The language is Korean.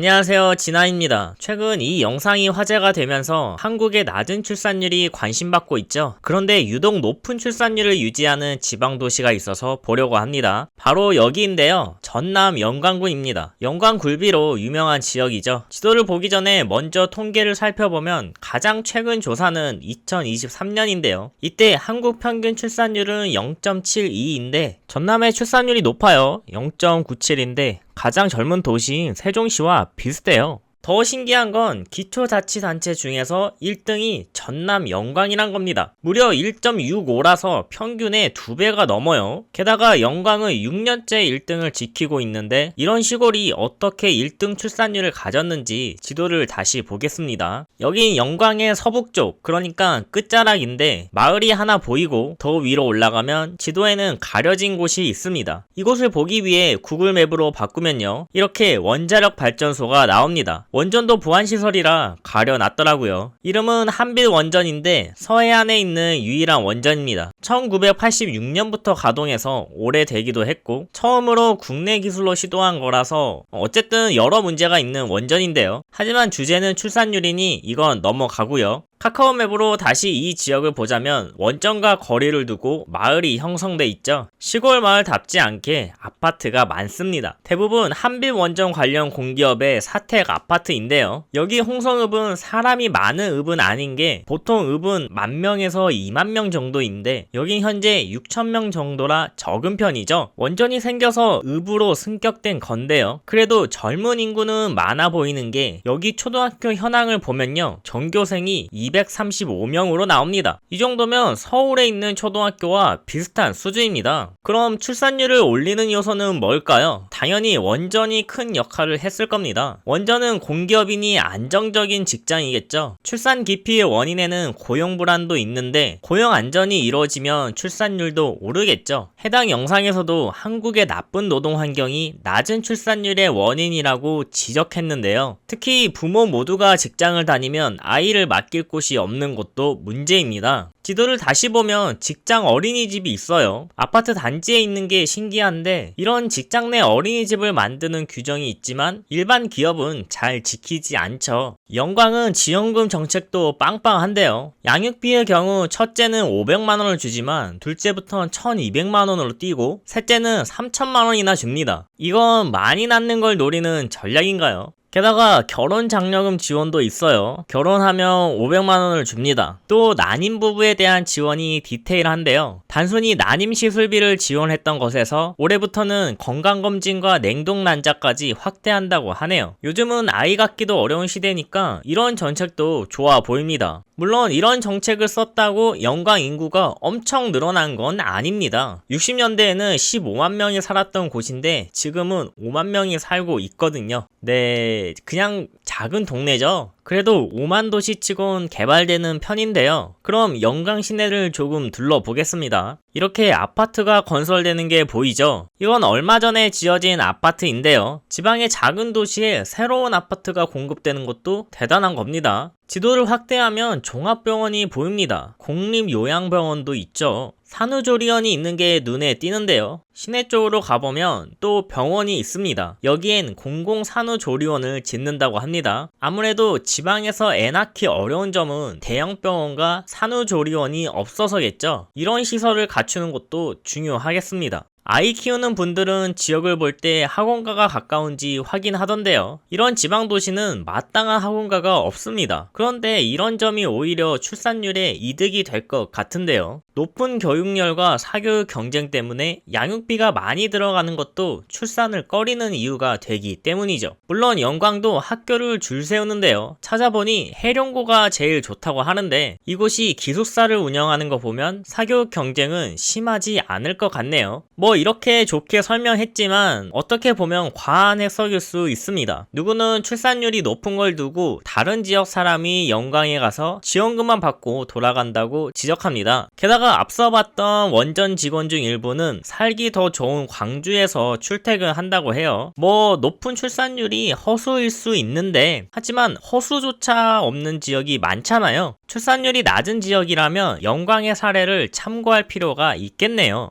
안녕하세요 진아입니다. 최근 이 영상이 화제가 되면서 한국의 낮은 출산율이 관심받고 있죠. 그런데 유독 높은 출산율을 유지하는 지방도시가 있어서 보려고 합니다. 바로 여기인데요. 전남 영광군입니다. 영광 굴비로 유명한 지역이죠. 지도를 보기 전에 먼저 통계를 살펴보면 가장 최근 조사는 2023년인데요. 이때 한국 평균 출산율은 0.72인데 전남의 출산율이 높아요. 0.97인데 가장 젊은 도시인 세종시와 비슷해요. 더 신기한 건 기초자치단체 중에서 1등이 전남 영광이란 겁니다. 무려 1.65라서 평균의 2배가 넘어요. 게다가 영광은 6년째 1등을 지키고 있는데 이런 시골이 어떻게 1등 출산율을 가졌는지 지도를 다시 보겠습니다. 여긴 영광의 서북쪽, 그러니까 끝자락인데 마을이 하나 보이고 더 위로 올라가면 지도에는 가려진 곳이 있습니다. 이곳을 보기 위해 구글맵으로 바꾸면요. 이렇게 원자력 발전소가 나옵니다. 원전도 보안시설이라 가려놨더라고요. 이름은 한빌 원전인데 서해안에 있는 유일한 원전입니다. 1986년부터 가동해서 오래되기도 했고 처음으로 국내 기술로 시도한 거라서 어쨌든 여러 문제가 있는 원전인데요. 하지만 주제는 출산율이니 이건 넘어가고요. 카카오 맵으로 다시 이 지역을 보자면 원전과 거리를 두고 마을이 형성돼 있죠. 시골 마을답지 않게 아파트가 많습니다. 대부분 한빛 원전 관련 공기업의 사택 아파트인데요. 여기 홍성읍은 사람이 많은 읍은 아닌 게 보통 읍은 만 명에서 2만 명 정도인데 여긴 현재 6천 명 정도라 적은 편이죠. 원전이 생겨서 읍으로 승격된 건데요. 그래도 젊은 인구는 많아 보이는 게 여기 초등학교 현황을 보면요. 전교생이 235명으로 나옵니다. 이 정도면 서울에 있는 초등학교와 비슷한 수준입니다. 그럼 출산율을 올리는 요소는 뭘까요? 당연히 원전이 큰 역할을 했을 겁니다. 원전은 공기업이니 안정적인 직장이겠죠. 출산 기피의 원인에는 고용 불안도 있는데 고용 안전이 이루어지면 출산율도 오르겠죠. 해당 영상에서도 한국의 나쁜 노동 환경이 낮은 출산율의 원인이라고 지적했는데요. 특히 부모 모두가 직장을 다니면 아이를 맡길 곳이 없는 것도 문제입니다. 지도를 다시 보면 직장 어린이집이 있어요. 아파트 단지에 있는 게 신기한데 이런 직장 내 어린이집을 만드는 규정이 있지만 일반 기업은 잘 지키지 않죠. 영광은 지원금 정책도 빵빵한데요. 양육비의 경우 첫째는 500만 원을 주지만 둘째부터는 1200만 원으로 뛰고 셋째는 3000만 원이나 줍니다. 이건 많이 낳는 걸 노리는 전략인가요? 게다가 결혼 장려금 지원도 있어요. 결혼하면 500만 원을 줍니다. 또 난임 부부에 대한 지원이 디테일한데요. 단순히 난임 시술비를 지원했던 것에서 올해부터는 건강검진과 냉동난자까지 확대한다고 하네요. 요즘은 아이 갖기도 어려운 시대니까 이런 정책도 좋아 보입니다. 물론 이런 정책을 썼다고 영광 인구가 엄청 늘어난 건 아닙니다. 60년대에는 15만 명이 살았던 곳인데 지금은 5만 명이 살고 있거든요. 네, 그냥 작은 동네죠. 그래도 5만 도시 치곤 개발되는 편인데요. 그럼 영광 시내를 조금 둘러보겠습니다. 이렇게 아파트가 건설되는 게 보이죠? 이건 얼마 전에 지어진 아파트인데요. 지방의 작은 도시에 새로운 아파트가 공급되는 것도 대단한 겁니다. 지도를 확대하면 종합병원이 보입니다. 공립요양병원도 있죠. 산후조리원이 있는 게 눈에 띄는데요. 시내 쪽으로 가보면 또 병원이 있습니다. 여기엔 공공산후조리원을 짓는다고 합니다. 아무래도 지 방에서 애 낳기 어려운 점은 대형 병원과 산후조리원이 없어서겠죠. 이런 시설을 갖추는 것도 중요하겠습니다. 아이 키우는 분들은 지역을 볼 때 학원가가 가까운지 확인하던데요. 이런 지방 도시는 마땅한 학원가가 없습니다. 그런데 이런 점이 오히려 출산율에 이득이 될 것 같은데요. 높은 교육열과 사교육 경쟁 때문에 양육비가 많이 들어가는 것도 출산을 꺼리는 이유가 되기 때문이죠. 물론 영광도 학교를 줄 세우는데요. 찾아보니 해룡고가 제일 좋다고 하는데 이곳이 기숙사를 운영하는 거 보면 사교육 경쟁은 심하지 않을 것 같네요. 뭐 이렇게 좋게 설명했지만 어떻게 보면 과한 해석일 수 있습니다. 누구는 출산율이 높은 걸 두고 다른 지역 사람이 영광에 가서 지원금만 받고 돌아간다고 지적합니다. 게다가 앞서 봤던 원전 직원 중 일부는 살기 더 좋은 광주에서 출퇴근한다고 해요. 뭐 높은 출산율이 허수일 수 있는데 하지만 허수조차 없는 지역이 많잖아요. 출산율이 낮은 지역이라면 영광의 사례를 참고할 필요가 있겠네요.